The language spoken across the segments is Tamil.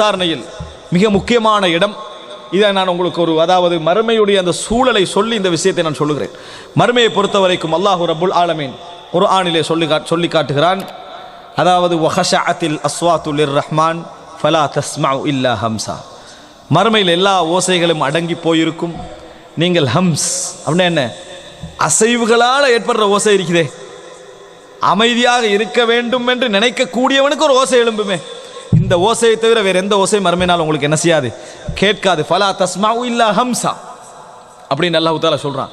விசாரணையில் மிக முக்கியமான இடம். இதை நான் உங்களுக்கு ஒரு அதாவது மறுமையுடைய அந்த சூழலை சொல்லி இந்த விஷயத்தை நான் சொல்லுகிறேன். மறுமையை பொறுத்த வரைக்கும் அல்லாஹு ரபுல் ஆலமீன் குர்ஆனிலே சொல்லி சொல்லி காட்டுகிறான். அதாவது வஹஷஅத்தில் அஸ்வாத்துல் ரஹ்மான் ஃபலா தஸ்மா இல்லா ஹம்சா. மறுமையில் எல்லா ஓசைகளும் அடங்கி போயிருக்கும். நீங்கள் ஹம்ஸ் அப்படின்னா என்ன? அசைவுகளால் ஏற்படுற ஓசை இருக்குதே. அமைதியாக இருக்க வேண்டும் என்று நினைக்கக்கூடியவனுக்கு ஒரு ஓசை எழும்புமே. இந்த ஓசையை தவிர வேற எந்த ஓசையும் மறுமையினால் உங்களுக்கு என்ன செய்யாது? கேட்காது. ஃபலா தஸ்மாவு இல்லா ஹம்சா. அப்படின்னு நல்லா உத்தால சொல்கிறான்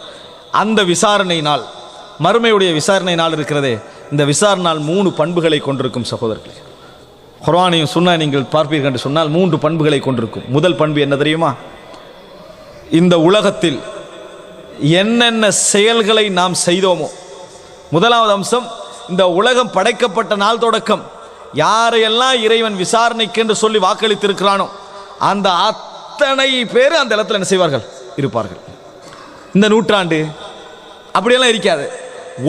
அந்த விசாரணை நாள் மறுமையுடைய விசாரணை நாள் இருக்கிறதே இந்த விசாரணை நாள் மூணு பண்புகளை கொண்டிருக்கும் சகோதரர்களே. குர்ஆனையும் சொன்னா நீங்கள் பார்ப்பீர்கள் என்று சொன்னால் மூன்று பண்புகளை கொண்டிருக்கும். முதல் பண்பு என்ன தெரியுமா? இந்த உலகத்தில் என்னென்ன செயல்களை நாம் செய்தோமோ. முதலாவது அம்சம் இந்த உலகம் படைக்கப்பட்ட நாள் தொடக்கம். யாரையெல்லாம் இறைவன் விசாரணைக்கு என்று சொல்லி வாக்களித்திருக்கிறானோ அந்த அத்தனை பேர் அந்த இடத்துல என்ன செய்வார்கள்? இருப்பார்கள். இந்த நூற்றாண்டு அப்படியெல்லாம் இருக்காது.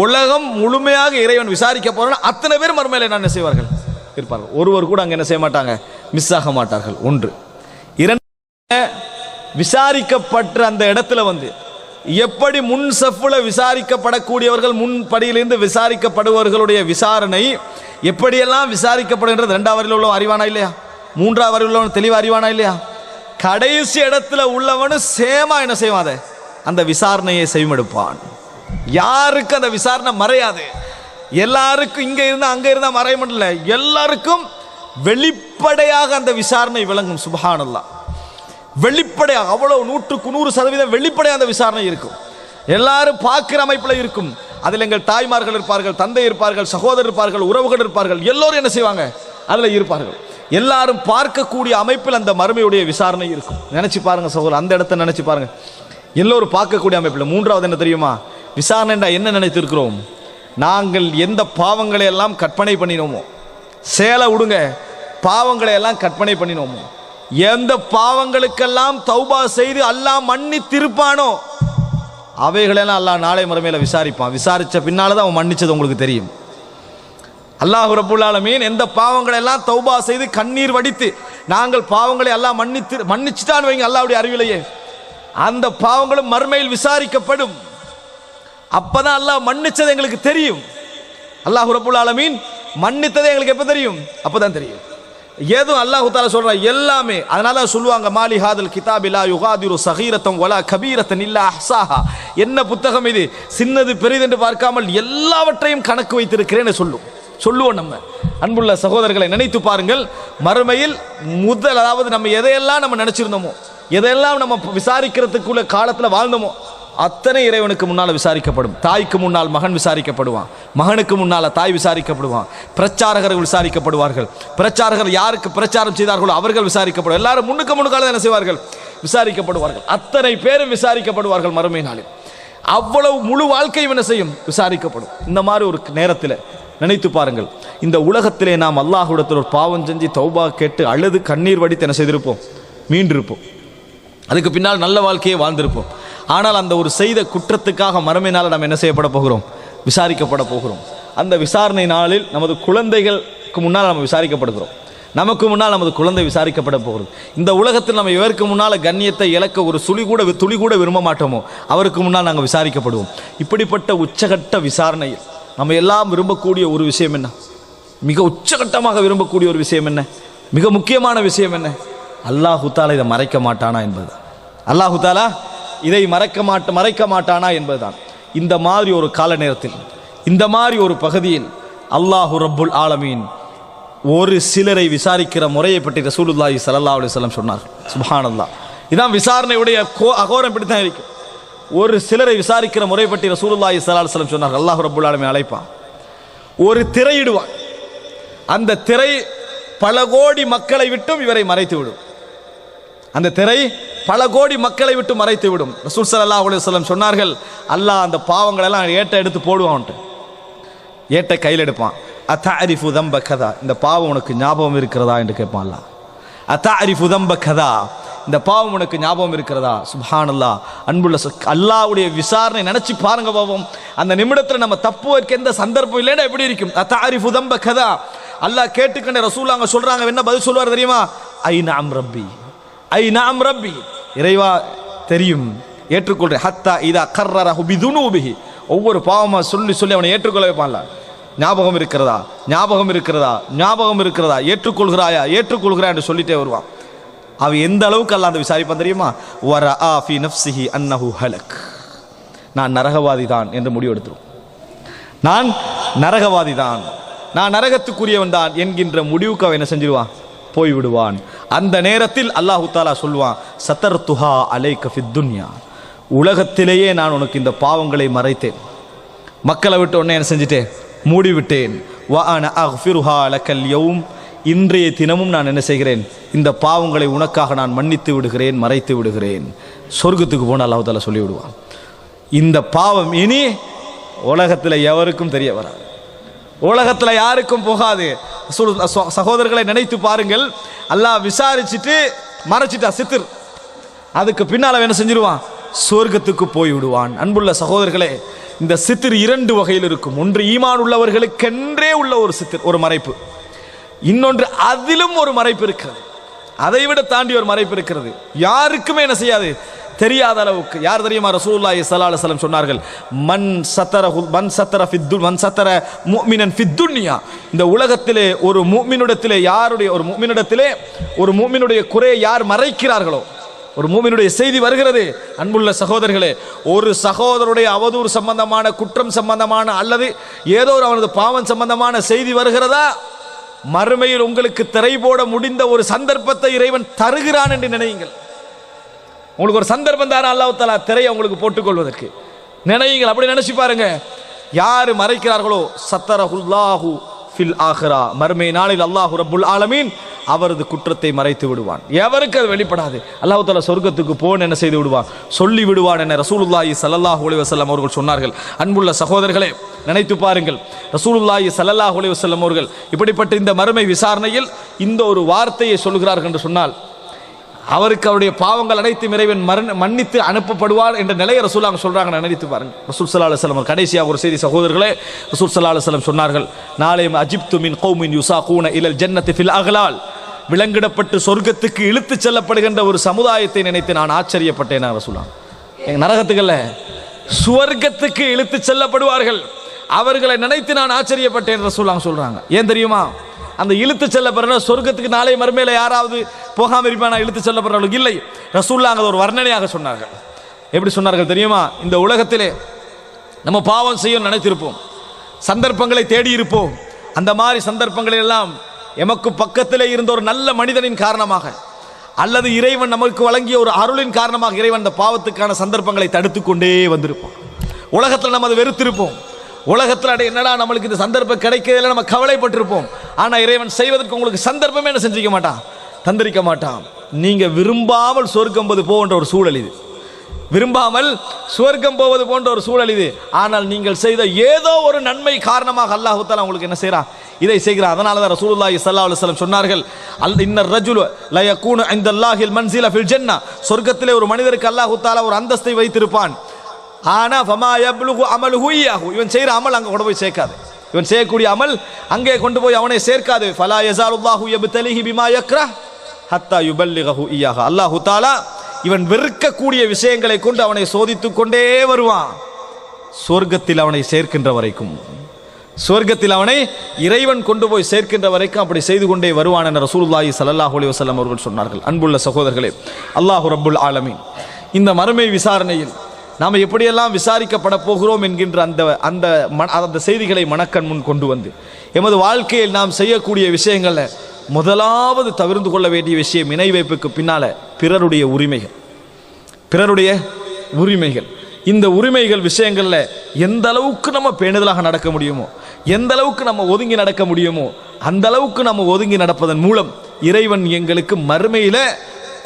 உலகம் முழுமையாக இறைவன் விசாரிக்க போறான் அத்தனை பேர் மறுமையில் என்ன செய்வார்கள்? இருப்பார்கள். ஒருவர் கூட அங்கே என்ன செய்ய மாட்டாங்க? மிஸ் ஆக மாட்டார்கள். ஒன்று. இரண்டு விசாரிக்கப்பட்ட அந்த இடத்துல வந்து எப்படி முன் சஃப்ல விசாரிக்கப்படக்கூடியவர்கள் முன் படியிலிருந்து விசாரிக்கப்படுபவர்களுடைய விசாரணை எப்படியெல்லாம் விசாரிக்கப்படுகின்றது? ரெண்டாவது வரையில் உள்ளவன் அறிவானா இல்லையா? மூன்றாவது வரையில் உள்ளவன் தெளிவு அறிவானா இல்லையா? கடைசி இடத்துல உள்ளவனும் சேமா என்ன செய்வான் அதை? அந்த விசாரணையை செய்மெடுப்பான் யாருக்கு அந்த விசாரணை மறையாது? எல்லாருக்கும் இங்க இருந்தா அங்க இருந்தா மறைய முடியல. எல்லாருக்கும் வெளிப்படையாக அந்த விசாரணை விளங்கும் சுபஹானல்லாம் வெளிப்படையாக அவ்வளவு நூற்றுக்கு நூறு சதவீதம் வெளிப்படையாக அந்த விசாரணை இருக்கும். எல்லாரும் பார்க்கிற அமைப்பில் இருக்கும். அதில் எங்கள் தாய்மார்கள் இருப்பார்கள் தந்தை இருப்பார்கள் சகோதரர் இருப்பார்கள் உறவுகள் இருப்பார்கள் எல்லோரும் என்ன செய்வாங்க? அதில் இருப்பார்கள். எல்லாரும் பார்க்கக்கூடிய அமைப்பில் அந்த மறுமையுடைய விசாரணை இருக்கும். நினச்சி பாருங்கள் சகோதரர் அந்த இடத்த நினச்சி பாருங்கள் எல்லோரும் பார்க்கக்கூடிய அமைப்பில் மூன்றாவது என்ன தெரியுமா? விசாரணைண்டா என்ன நினைத்திருக்கிறோம்? நாங்கள் எந்த பாவங்களை எல்லாம் கற்பனை பண்ணினோமோ? சேலை விடுங்க பாவங்களை எல்லாம் கற்பனை பண்ணினோமோ? எந்த பாவங்களுக்கெல்லாம் தௌபா செய்து அல்லாஹ் மன்னித்திருப்பானோ? அவைகளெல்லாம் அல்லாஹ் நாளை மறுமையில விசாரிப்பான். விசாரித்த பின்னால் தான் அவன் மன்னிச்சது உங்களுக்கு தெரியும். அல்லாஹ் ரப்புல் எந்த பாவங்களை எல்லாம் தௌபா செய்து கண்ணீர் வடித்து நாங்கள் பாவங்களை எல்லாம் மன்னித்து மன்னிச்சுட்டான் வைங்க அல்லாவுடைய அறிவிலையே. அந்த பாவங்களும் மறுமையில் விசாரிக்கப்படும். அப்பதான் அல்லாஹ் மன்னிச்சது எங்களுக்கு தெரியும். அல்லாஹ் ரப்புல் மன்னித்தது எங்களுக்கு எப்போ தெரியும்? அப்போதான் தெரியும். ஏதும் அல்லாஹு தாலா சொல்ற? எல்லாமே. அதனால சொல்லுவாங்க மாலி ஹாதல் கிதாபிலா யுகாதிரு சகீரத்தம் வலா கபீரத்தன் இல்லா அஹ்சாஹா. என்ன புத்தகம் இது? சின்னது பெரிதென்று பார்க்காமல் எல்லாவற்றையும் கணக்கு வைத்திருக்கிறேன்னு சொல்லும். சொல்லுவோம் நம்ம. அன்புள்ள சகோதரர்களை நினைத்து பாருங்கள் மறுமையில் முதல் அதாவது நம்ம எதையெல்லாம் நம்ம நினைச்சிருந்தோமோ எதையெல்லாம் நம்ம விசாரிக்கிறதுக்குள்ள காலத்தில் வாழ்ந்தோமோ அத்தனை இறைவனுக்கு முன்னால் விசாரிக்கப்படும். தாய்க்கு முன்னால் மகன் விசாரிக்கப்படுவான். மகனுக்கு முன்னால் தாய் விசாரிக்கப்படுவான். பிரச்சாரகர்கள் விசாரிக்கப்படுவார்கள். பிரச்சாரகர் யாருக்கு பிரச்சாரம் செய்தார்களோ அவர்கள் விசாரிக்கப்படும். எல்லாரும் முன்னுக்கு முன்னுக்கால என்ன செய்வார்கள்? விசாரிக்கப்படுவார்கள். அத்தனை பேரும் விசாரிக்கப்படுவார்கள் மறுமை நாளில். அவ்வளவு முழு வாழ்க்கையும் என்ன செய்யும்? விசாரிக்கப்படும். இந்த மாதிரி ஒரு நேரத்தில் நினைத்து பாருங்கள். இந்த உலகத்திலே நாம் அல்லாஹுடத்தில் ஒரு பாவம் செஞ்சு தௌபா கேட்டு அழுது கண்ணீர் வடித்து என்ன செய்திருப்போம்? மீண்டிருப்போம். அதுக்கு பின்னால் நல்ல வாழ்க்கையை வாழ்ந்திருப்போம். ஆனால் அந்த ஒரு செய்த குற்றத்துக்காக மறுமையினால் நாம் என்ன செய்யப்பட போகிறோம்? விசாரிக்கப்பட போகிறோம். அந்த விசாரணை நாளில் நமது குழந்தைகளுக்கு முன்னால் நம்ம விசாரிக்கப்படுகிறோம். நமக்கு முன்னால் நமது குழந்தை விசாரிக்கப்பட போகிறது. இந்த உலகத்தில் நம்ம இவருக்கு முன்னால் கண்ணியத்தை இழக்க ஒரு சுழி கூட துளி கூட விரும்ப மாட்டோமோ? அவருக்கு முன்னால் நாங்கள் விசாரிக்கப்படுவோம். இப்படிப்பட்ட உச்சகட்ட விசாரணையில் நம்ம எல்லாம் விரும்பக்கூடிய ஒரு விஷயம் என்ன? மிக உச்சகட்டமாக விரும்பக்கூடிய ஒரு விஷயம் என்ன? மிக முக்கியமான விஷயம் என்ன? அல்லாஹு இதை மறைக்க மாட்டானா என்பது. அல்லாஹுத்தாலா இதை மறைக்க மாட்ட மறைக்க மாட்டானா என்பதுதான். இந்த மாதிரி ஒரு கால நேரத்தில் இந்த மாதிரி ஒரு பகுதியில் அல்லாஹு ரப்புல் ஆலமீன் ஒரு சிலரை விசாரிக்கிற முறையை பற்றி ரசூலுல்லாஹி சல்லா அலைஹி வஸல்லம் சொன்னார் சுப்ஹானல்லாஹ் இதான் விசாரணையுடைய கோ அகோரம் இப்படி தான் இருக்கும் ஒரு சிலரை விசாரிக்கிற முறை பற்றி ரசூலுல்லாஹி சல்லா அலுவலம் சொன்னார் அல்லாஹு ரப்புல் ஆலமீன் அழைப்பான். ஒரு திரையிடுவான். அந்த திரை பல கோடி மக்களை விட்டும் இவரை மறைத்து விடும். அந்த திரை பல கோடி மக்களை விட்டு மறைத்து விடும். ரசூல் சல்லா அலுவலம் சொன்னார்கள் அல்லாஹ் அந்த பாவங்களெல்லாம் ஏட்டை ஏட்ட எடுத்து போடுவான்ட்டு ஏட்டை கையில் எடுப்பான். அத்தாரிஃபு தம்ப கதா இந்த பாவம் உனக்கு ஞாபகம் இருக்கிறதா? என்று கேட்பான் அல்லாஹ். அத்தாரிஃபு தம்ப கதா இந்த பாவம் உனக்கு ஞாபகம் இருக்கிறதா? சுப்ஹானல்லாஹ். அன்புள்ள அல்லாவுடைய அல்லாஹ்வுடைய விசாரணை நினைச்சு பாருங்க பாவம். அந்த நிமிடத்தில் நம்ம தப்பு வைக்க எந்த சந்தர்ப்பம் இல்லைன்னா எப்படி இருக்கும்? அத்தாரிஃபு தம்ப கதா அல்லாஹ் கேட்டுக்கண்ட ரசூல் அவங்க சொல்றாங்க என்ன பதில் சொல்வார் தெரியுமா? ஐ நாம் ரப்பி ஐ நாம் ரப்பி இறைவா தெரியும். ஏற்றுக்கொள்றேன். ஹத்தா இதா கர்ரர பிதுனூபிஹி. ஒவ்வொரு பாவமாக சொல்லி சொல்லி அவனை ஏற்றுக்கொள்ள வைப்பான்ல. ஞாபகம் இருக்கிறதா? ஞாபகம் இருக்கிறதா? ஞாபகம் இருக்கிறதா? ஏற்றுக்கொள்கிறாயா? ஏற்றுக்கொள்கிறா என்று சொல்லிட்டே வருவான். அவன் எந்த அளவுக்கு அல்ல அந்த விசாரிப்பான் தெரியுமா? வர ஆ ஃபி நஃப்சிஹி அன்னஹு ஹலக். நான் நரகவாதி தான் என்று முடிவெடுத்துரும் நான் நரகவாதி தான் நான் நரகத்துக்குரியவன் தான் என்கின்ற முடிவுக்கு அவன் என்ன செஞ்சிருவான்? போய் விடுவான் அந்த நேரத்தில் அல்லாஹு தாலா சொல்வான் சத்தர் துஹா அலை கஃபித்துன்யா உலகத்திலேயே நான் உனக்கு இந்த பாவங்களை மறைத்தேன். மக்களை விட்டு உடனே என்ன செஞ்சிட்டேன்? மூடி விட்டேன் வ அன அஃபிருஹா அலக்கல் யவும் இன்றைய தினமும் நான் என்ன செய்கிறேன்? இந்த பாவங்களை உனக்காக நான் மன்னித்து விடுகிறேன் மறைத்து விடுகிறேன். சொர்க்கத்துக்கு போன அல்லாஹ் தாலா சொல்லி விடுவான் இந்த பாவம் இனி உலகத்தில் எவருக்கும் தெரிய வராது. உலகத்தில் யாருக்கும் போகாது. சகோதரர்களை நினைத்து பாருங்கள். அல்லாஹ் விசாரிச்சுட்டு மறைச்சிட்டா சித்திர். அதுக்கு பின்னால் என்ன செஞ்சிருவான்? சொர்க்கத்துக்கு போய் விடுவான் அன்புள்ள சகோதரர்களே இந்த சித்திர் இரண்டு வகையில் இருக்கும். ஒன்று ஈமான் உள்ளவர்களுக்கென்றே உள்ள ஒரு சித்திர் ஒரு மறைப்பு. இன்னொன்று அதிலும் ஒரு மறைப்பு இருக்கிறது. அதை விட தாண்டி ஒரு மறைப்பு இருக்கிறது. யாருக்குமே என்ன செய்யாது? தெரியாத அளவுக்கு. யார் தெரியுமா? ரசூலுல்லாஹி ஸல்லல்லாஹு அலைஹி சொன்னார்கள் மன் சத்தர மன் சத்தர ஃபித்து மன் சத்தர முஃமினன் ஃபித்துன்யா இந்த உலகத்திலே ஒரு மூமினிடத்திலே யாருடைய ஒரு மூமினிடத்திலே ஒரு முஃமினுடைய குறையை யார் மறைக்கிறார்களோ ஒரு மூமினுடைய செய்தி வருகிறது. அன்புள்ள சகோதரர்களே ஒரு சகோதரருடைய அவதூறு சம்பந்தமான குற்றம் சம்பந்தமான அல்லது ஏதோ ஒரு அவனது பாவம் சம்பந்தமான செய்தி வருகிறதா? மறுமையில் உங்களுக்கு திரை போட முடிந்த ஒரு சந்தர்ப்பத்தை இறைவன் தருகிறான் என்று நினையுங்கள். உங்களுக்கு ஒரு சந்தர்ப்பம் தாரா அல்லாஹத்தாலா திரையை உங்களுக்கு போட்டுக்கொள்வதற்கு. நினையுங்கள் அப்படி நினைச்சு பாருங்க. யார் மறைக்கிறார்களோ? சத்தரஹுல்லாஹு ஃபில் ஆஹ்ரா. மறுமை நாளில் அல்லாஹு ரபுல் ஆலமீன் அவரது குற்றத்தை மறைத்து விடுவான். எவருக்கு அது வெளிப்படாது. அல்லாஹு தாலா சொர்க்கத்துக்கு போன் என்ன செய்து விடுவான்? சொல்லி விடுவான் என ரசூலுல்லாஹி சல்லாஹ் அலைஹி வஸல்லம் அவர்கள் சொன்னார்கள். அன்புள்ள சகோதரர்களே நினைத்து பாருங்கள். ரசூலுல்லாஹி சல்லாஹ் அலைஹி வசல்லம் அவர்கள் இப்படிப்பட்ட இந்த மறுமை விசாரணையில் இந்த ஒரு வார்த்தையை சொல்கிறார்கள் என்று சொன்னால் அவருக்கு அவருடைய பாவங்கள் அனைத்தும் இறைவன் மரண மன்னித்து அனுப்பப்படுவார் என்ற நிலையை ரசூலாங்க சொல்றாங்க. நினைத்து பாருங்க. ரசூல் சல்லா அலுவலம் கடைசியாக ஒரு செய்தி சகோதரர்களே ரசூல் சல்லா அலுவலம் சொன்னார்கள் நாளை அஜிப்து மின் கௌமின் யுசா கூன இலல் ஜன்னத்து ஃபில் அகலால். விலங்கிடப்பட்டு சொர்க்கத்துக்கு இழுத்துச் செல்லப்படுகின்ற ஒரு சமுதாயத்தை நினைத்து நான் ஆச்சரியப்பட்டேன் நான் ரசூலாங்க எங்கள் நரகத்துக்கல்ல சுவர்க்கத்துக்கு இழுத்துச் செல்லப்படுவார்கள். அவர்களை நினைத்து நான் ஆச்சரியப்பட்டேன் ரசூலாங்க சொல்கிறாங்க ஏன் தெரியுமா? அந்த இழுத்து செல்லப்படுற சொர்க்கத்துக்கு நாளை மறுமையில் யாராவது போகாம இருப்பானா? இழுத்து செல்லப்படுறவர்களுக்கு இல்லை. ரசூல்லா அங்கே ஒரு வர்ணனையாக சொன்னார்கள். எப்படி சொன்னார்கள் தெரியுமா? இந்த உலகத்திலே நம்ம பாவம் செய்யும் நினைத்திருப்போம். சந்தர்ப்பங்களை தேடி இருப்போம். அந்த மாதிரி சந்தர்ப்பங்களை எல்லாம் எமக்கு பக்கத்திலே இருந்த ஒரு நல்ல மனிதனின் காரணமாக அல்லது இறைவன் நமக்கு வழங்கிய ஒரு அருளின் காரணமாக இறைவன் அந்த பாவத்துக்கான சந்தர்ப்பங்களை தடுத்து கொண்டே வந்திருப்போம் உலகத்தில் நம்ம அதை வெறுத்திருப்போம். உலகத்தில் அடைய என்னடா நம்மளுக்கு இந்த சந்தர்ப்பம் கிடைக்கிறதுல நம்ம கவலைப்பட்டிருப்போம். ஆனால் இறைவன் செய்வதற்கு உங்களுக்கு சந்தர்ப்பமே என்ன செஞ்சிக்க மாட்டான்? தந்திரிக்க மாட்டான். நீங்கள் விரும்பாமல் சொர்க்கம் போது போன்ற ஒரு சூழல் இது. விரும்பாமல் சுவர்க்கம் போவது போன்ற ஒரு சூழல் இது. ஆனால் நீங்கள் செய்த ஏதோ ஒரு நன்மை காரணமாக அல்லாஹு உங்களுக்கு என்ன செய்கிறான் இதை செய்கிறார் அதனால தான் ரசூலுல்லாஹி சல்லா அலுவலம் சொன்னார்கள் அல் இன்னர் ரஜுலு ல இந்த அல்லாஹில் மன்சில ஃபில் ஜென்னா. சொர்க்கத்திலே ஒரு மனிதருக்கு அல்லாஹு ஒரு அந்தஸ்தை வைத்திருப்பான். ஆனா ஃபமா யப்லுகு அமல் ஹுய்யாகு இவன் செய்கிற அமல் அங்கே கொண்டு போய் சேர்க்காது. இவன் செய்யக்கூடிய அமல் அங்கே கொண்டு போய் அவனை சேர்க்காது. ஃபலா யசாருல்லாஹு எபு தலிஹி பிமா யக்ரா ஹத்தா யுபல்லிகஹு இயாக அல்லாஹு தாலா இவன் வெறுக்கக்கூடிய விஷயங்களை கொண்டு அவனை சோதித்து கொண்டே வருவான். சொர்க்கத்தில் அவனை சேர்க்கின்ற வரைக்கும். சொர்க்கத்தில் அவனை இறைவன் கொண்டு போய் சேர்க்கின்ற வரைக்கும் அப்படி செய்து கொண்டே வருவான் என ரசூலுல்லாஹி சல்லாஹ் அலி வஸல்லம் அவர்கள் சொன்னார்கள். அன்புள்ள சகோதரர்களே அல்லாஹு ரபுல் ஆலமீன். இந்த மறுமை விசாரணையில் நாம் எப்படியெல்லாம் விசாரிக்கப்பட போகிறோம் என்கின்ற அந்த அந்த மன அந்த செய்திகளை மனக்கண் முன் கொண்டு வந்து எமது வாழ்க்கையில் நாம் செய்யக்கூடிய விஷயங்களில் முதலாவது தவிர்ந்து கொள்ள வேண்டிய விஷயம் இணை வைப்புக்கு பிறருடைய உரிமைகள். பிறருடைய உரிமைகள். இந்த உரிமைகள் விஷயங்களில் எந்த அளவுக்கு நம்ம பேணுதலாக நடக்க முடியுமோ எந்த அளவுக்கு நம்ம ஒதுங்கி நடக்க முடியுமோ அந்த அளவுக்கு நம்ம ஒதுங்கி நடப்பதன் மூலம் இறைவன் எங்களுக்கு மறுமையில்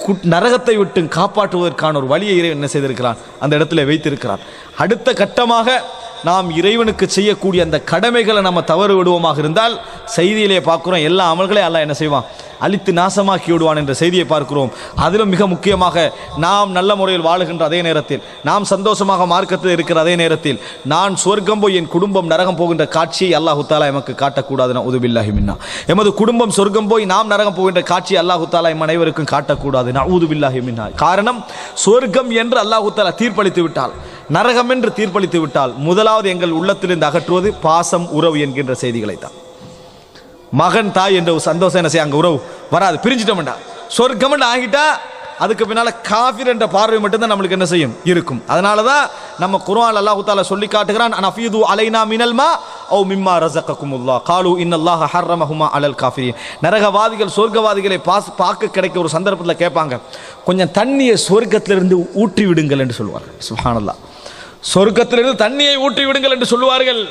நரகத்தை விட்டு காப்பாற்றுவதற்கான ஒரு வழியை இறைவன் என்ன செய்திருக்கிறான்? அந்த இடத்துல வைத்திருக்கிறான். அடுத்த கட்டமாக நாம் இறைவனுக்கு செய்யக்கூடிய அந்த கடமைகளை நம்ம தவறு விடுவோமாக இருந்தால் செய்தியிலே பார்க்குறோம் எல்லா அமல்களையும் அல்லாஹ் என்ன செய்வான்? அழித்து நாசமாக்கி விடுவான் என்ற செய்தியை பார்க்கிறோம். அதிலும் மிக முக்கியமாக நாம் நல்ல முறையில் வாழுகின்ற அதே நேரத்தில் நாம் சந்தோஷமாக மார்க்கத்தில் இருக்கிற அதே நேரத்தில் நான் சொர்க்கம் போய் என் குடும்பம் நரகம் போகின்ற காட்சியை அல்லாஹு தாலா எமக்கு காட்டக்கூடாது உதுபில்லாஹி மின்னா. எமது குடும்பம் சொர்க்கம் போய் நாம் நரகம் போகின்ற காட்சியை அல்லாஹு தாலா எம் அனைவருக்கும் காட்டக்கூடாது ஊதுபில்லாஹி மின்னா. காரணம் சொர்க்கம் என்று அல்லாஹு தாலா தீர்ப்பளித்து விட்டால் நரகம் என்று தீர்ப்பளித்து விட்டால் முதலாவது எங்கள் உள்ளத்திலிருந்து அகற்றுவது பாசம் உறவு என்கின்ற செய்திகளை தான் மகன் தாய் என்ற ஒரு சந்தோஷம் என்ன செய்ய அங்கே உறவு வராது. பிரிஞ்சிட்டோம்டா சொர்க்கம்னு ஆகிட்டா அதுக்கு பின்னால் காஃபிர் என்ற பார்வை மட்டும்தான் நம்மளுக்கு என்ன செய்யும்? இருக்கும். அதனால தான் நம்ம குர்ஆன் அல்லாஹ் தாலா சொல்லி காட்டுகிறான் அஃபீது அலைனா மினல்மா ஓ மிம்மா ரஸக்ககுமுல்லா. காலு இன்னல்லாஹ ஹர்ரமஹுமா அலல் காஃபி நரகவாதிகள் சொர்க்கவாதிகளை பாஸ் பார்க்க கிடைக்க ஒரு சந்தர்ப்பத்தில் கேட்பாங்க கொஞ்சம் தண்ணியை சொர்க்கத்திலிருந்து ஊற்றி விடுங்கள் என்று சொல்லுவார் சுஹானல்லா. சொர்க்கத்திலிருந்து தண்ணியை ஊற்றி விடுங்கள் என்று சொல்லுவார்கள்.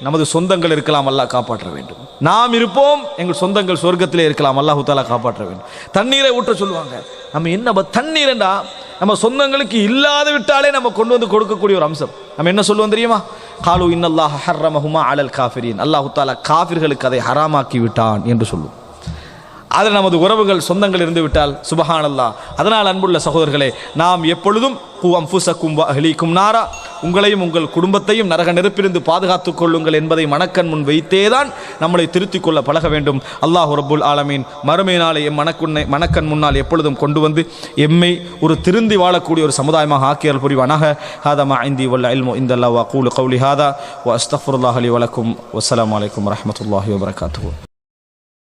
நமது சொந்தங்கள் இருக்கலாம் அல்லாஹ் காப்பாற்ற வேண்டும். நாம் இருப்போம் எங்கள் சொந்தங்கள் சொர்க்கத்திலே இருக்கலாம் அல்லாஹு தாலா காப்பாற்ற வேண்டும். தண்ணீரை ஊற்ற சொல்லுவாங்க. நம்ம என்ன ப- தண்ணீர்டா நம்ம சொந்தங்களுக்கு இல்லாத விட்டாலே நம்ம கொண்டு வந்து கொடுக்கக்கூடிய ஒரு அம்சம். நம்ம என்ன சொல்லுவோம் தெரியுமா? காலு இன்னல்லாஹ் ஹர்ரமஹுமா அலல் காஃபிரின். அல்லாஹு தாலா காஃபிர்களுக்கு அதை ஹராமாக்கி விட்டான் என்று சொல்லுவோம் அதில் நமது உறவுகள் சொந்தங்கள் இருந்து விட்டால் சுபஹானல்லா அதனால் அன்புள்ள சகோதரர்களே நாம் எப்பொழுதும் கு அம்புசக்கும் அஹ்லீக்கும் நாரா. உங்களையும் உங்கள் குடும்பத்தையும் நரக நெருப்பிலிருந்து பாதுகாத்துக் கொள்ளுங்கள் என்பதை மணக்கண் முன் வைத்தேதான் நம்மளை திருத்திக் கொள்ள பழக வேண்டும். அல்லாஹ் ரபுல் ஆலமீன் மறுமை நாளை எம் மனக்குன்னை மனக்கண் முன்னால் எப்பொழுதும் கொண்டு வந்து எம்மை ஒரு திருந்தி வாழக்கூடிய ஒரு சமுதாயமாக ஆக்கியல் புரிவானாக. ஹாதா மா இந்தி வல்ல அல்மோ இந்த அல்லா வ கூலு கவுலி ஹாதா. வ அஸ்தஃபுல்லாஹ் அலி வலக்கும் வஸ்ஸலாமு அலைக்கும் வரஹ்மத்துல்லாஹி